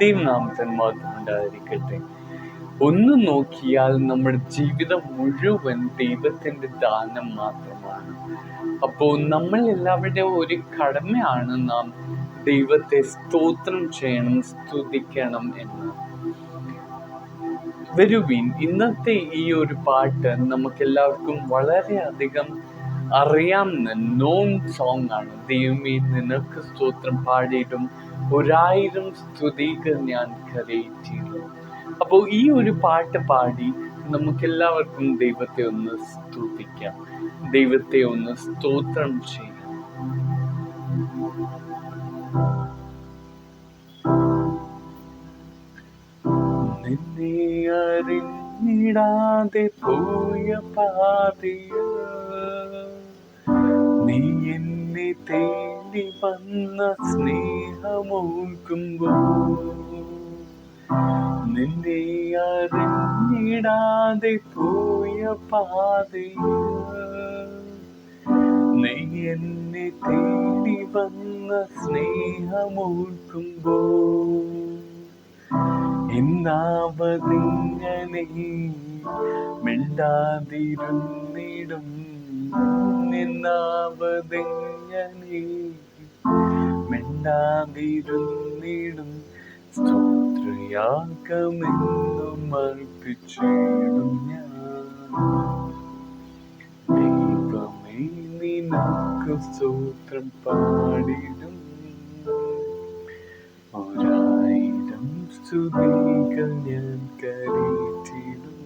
ദൈവനാമത്തിന് മാത്രം ഉണ്ടായിരിക്കട്ടെ ഒന്ന് നോക്കിയാൽ നമ്മുടെ ജീവിതം മുഴുവൻ ദൈവത്തിന്റെ ദാനം മാത്രമാണ്. അപ്പോൾ നമ്മൾ എല്ലാവരുടെയും ഒരു കടമയാണ് നാം ദൈവത്തെ സ്തോത്രം ചെയ്യണം സ്തുതിക്കണം എന്ന്. വരുവീൻ ഇന്നത്തെ ഈ ഒരു പാട്ട് നമുക്ക് എല്ലാവർക്കും വളരെയധികം അറിയാവുന്ന നോൺ സോങ് ആണ് ദൈവമേ നിനക്ക് സ്തോത്രം പാടിയിട്ടും ഒരായിരം സ്തുതികൾ ഞാൻ കരയിച്ചിരുന്നു. അപ്പോൾ ഈ ഒരു പാട്ട് പാടി നമുക്കെല്ലാവർക്കും ദൈവത്തെ ഒന്ന് സ്തുതിക്കാം. ദൈവത്തെ ഒന്ന് സ്തോത്രം ചെയ്യാം. നിന്നെ അറിഞ്ഞിടാതെ പോയ പാതയ നീ എന്നെ തേടി വന്ന സ്നേഹമോക്കുമ്പോ നിന്നെ അറിഞ്ഞിടാതെ പോയ പാതയ നീ എന്നെ തേടി വന്ന സ്നേഹമോക്കുമ്പോ എന്നാവതിങ്ങനെ മിണ്ടാതിരുന്നിടും എന്നാവതിങ്ങനെ മിണ്ടാതിരുന്നിടും സ്തോത്രയാഗമെന്നും അർപ്പിച്ചിടും ഞാൻ. ദൈവമേ നിനക്ക് സ്തോത്രം പാടിടും. ഒരായിരം സ്തുതികൾ ഞാൻ കരയിച്ചിടും